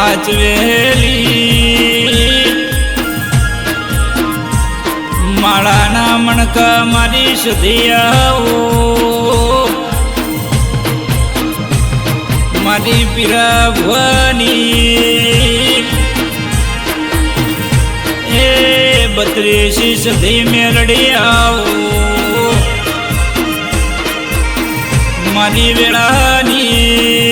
સાચવેલી માળાના મણકા મારી સુધી આવો મારી પીરા ભવાની એ બત્રીસી સધી મેલડી આવો. મારી વેળાની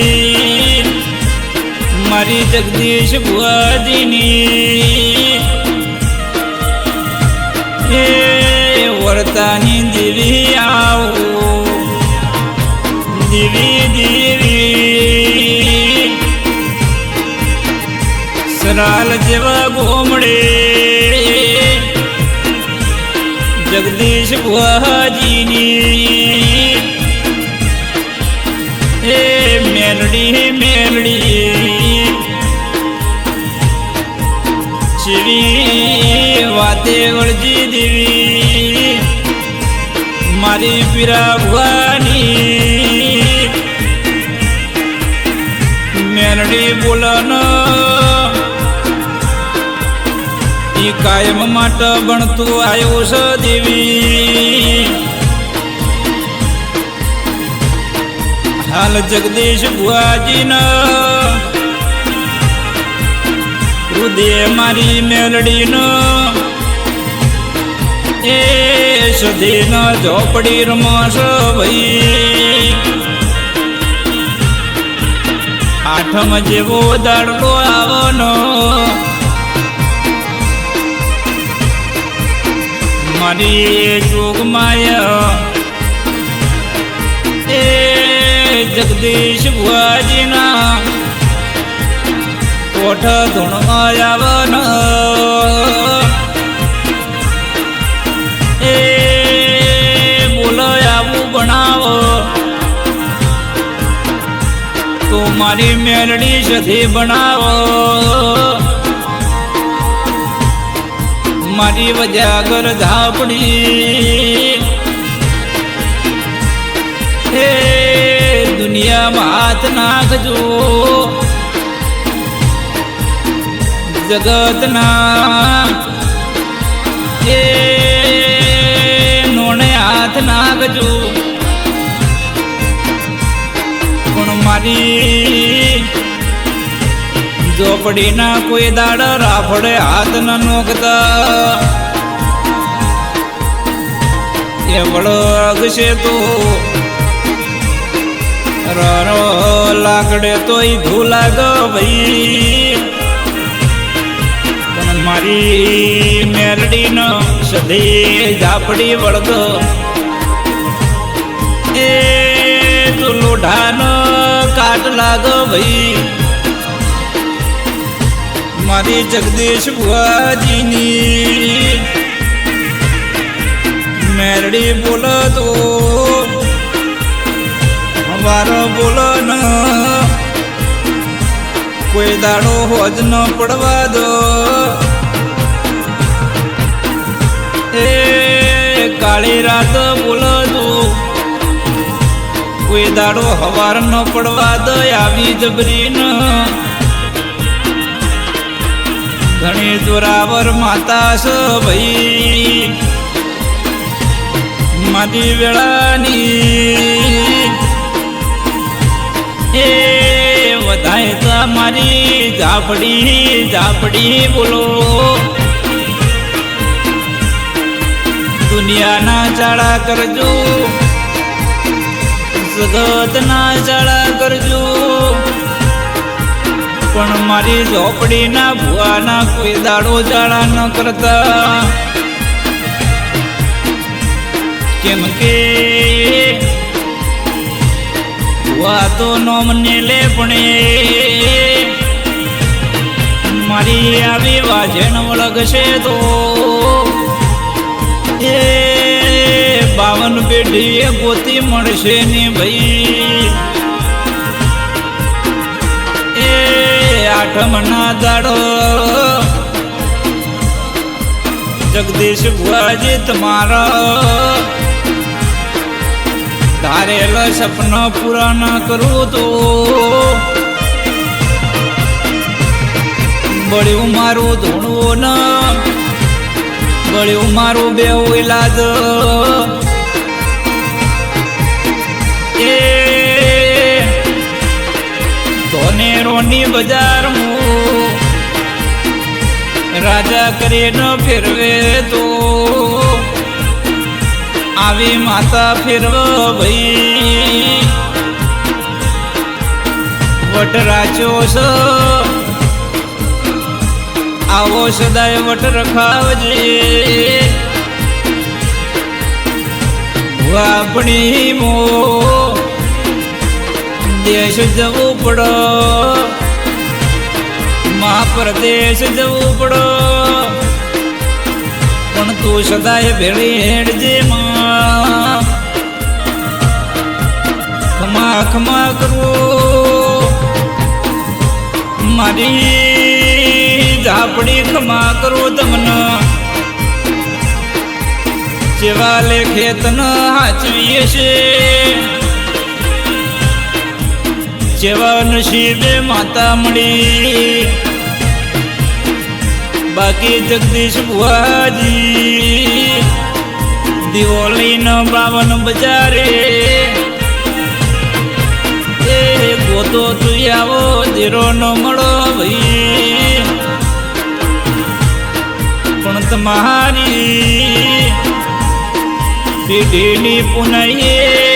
જગદીશ ભુવાજીની. એ વર્તાની દેવી આવો. દેવી દેવી. સરાલ જેવા ગોમડે. જગદીશ ભુવાજીની. એ મેલડી મેલડી વાતે વળજી દેવી મારી પીરા ભવાની મેરડી બોલન ઈ કાયમ માટે બનતું આવ્યો છે દેવી. હાલ જગદીશ ભુવાજીના હૃદય મારી મેલડીનો એ સુધીનો ઝોપડી રમશ ભાઈ. આઠમ જેવો દાડલો આવનો મારી જોગમાયા એ જગદીશ ભુવાજીના કોઠ ધૂણમાં આવન મારી મેલડી સધી બનાવો. મારી વજાગર ધાપડી. હે, દુનિયામાં હાથ નાખજો. જગતના એ નોણે હાથ નાખજો. મારી ઝોપડીના કોઈ દાડ રાફડે હાથ ન નોકતા એ અગશે તો રરો લાકડે તોય ધૂલાગ ભાઈ. પણ મારી મેરડીનો સદી ઝાપડી વળગ. એ તું લોઢાનો કાટ લાગ ભાઈ મારી જગદીશ બુઆજીની મેરડી બોલો તો વારો બોલો ન કોઈ દાડો હોજ ન પડવા દો. કાળી રાત દાડો હવાર ન પડવા દો આવી જબરી ન ઘણી જોરાવર માતા છો ભાઈ. મારી વેળાની. એ વધાય મારી ઝાપડી ઝાપડી બોલો. દુનિયાના ચાળા કરજો. જગતના ચાળા કરજો. પણ મારી ઝોપડીના ભુવાના કોઈ દાડો જાડા ન કરતા. કેમ કે તો નો મને લે પણ મારી આવી વાજણ વળગશે તો. બાવન પેઢી એ ગોતી મળશે ને ભાઈ. એ આઠમના દાડો. જગદીશ ભુવાજી તમારા ધારેલ સપનો પૂરા ના કરું તો. બળ્યું મારું ધૂણું ન. બળ્યું મારું બે ઇલાજ ધોનેરોની બજાર રાજા રાજા ન ફેરવે તો આવી માતા ફેરવ ભાઈ. વટરાચો રાચ્યો આવો સદાય વટ રખાવજે. આપણી મો દેશ જવું પડો. મહાપ્રદેશ જવું પડો. પણ તું સદાય ભેળી હેડજે ખમા ખમા કરવું. મારી ઝાપડી ખમા કરું તમને. જેવા લેખે તન હાચવીએ છે. જેવા નસીબે માતા મળી. બાકી જગદીશ બુહાજી ન બાવન બજારે. એ ગોતો તું આવો ધીરો ન મળો ભાઈ. પણ તમારી પેઢીની પુનયે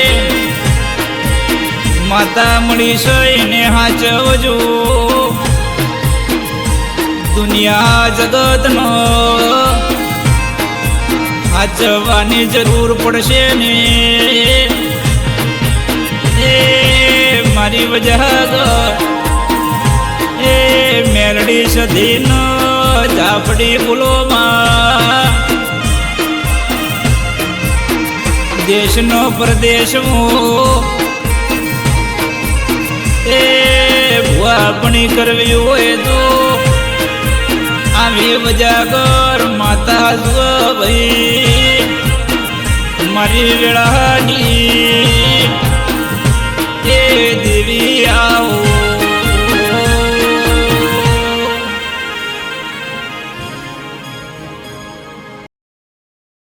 માતા મળી એને હાચવજો. દુનિયા જગતનો હાચવાની જરૂર પડશે ને. એ મારી વજહ એ મેરડી સધીન ઝાપડી ફૂલોમાં. દેશનો પ્રદેશ એ ભુવાપણી કરવી હોય તો આવી વજાગર માતા જુઓ ભાઈ. મારી વેળાની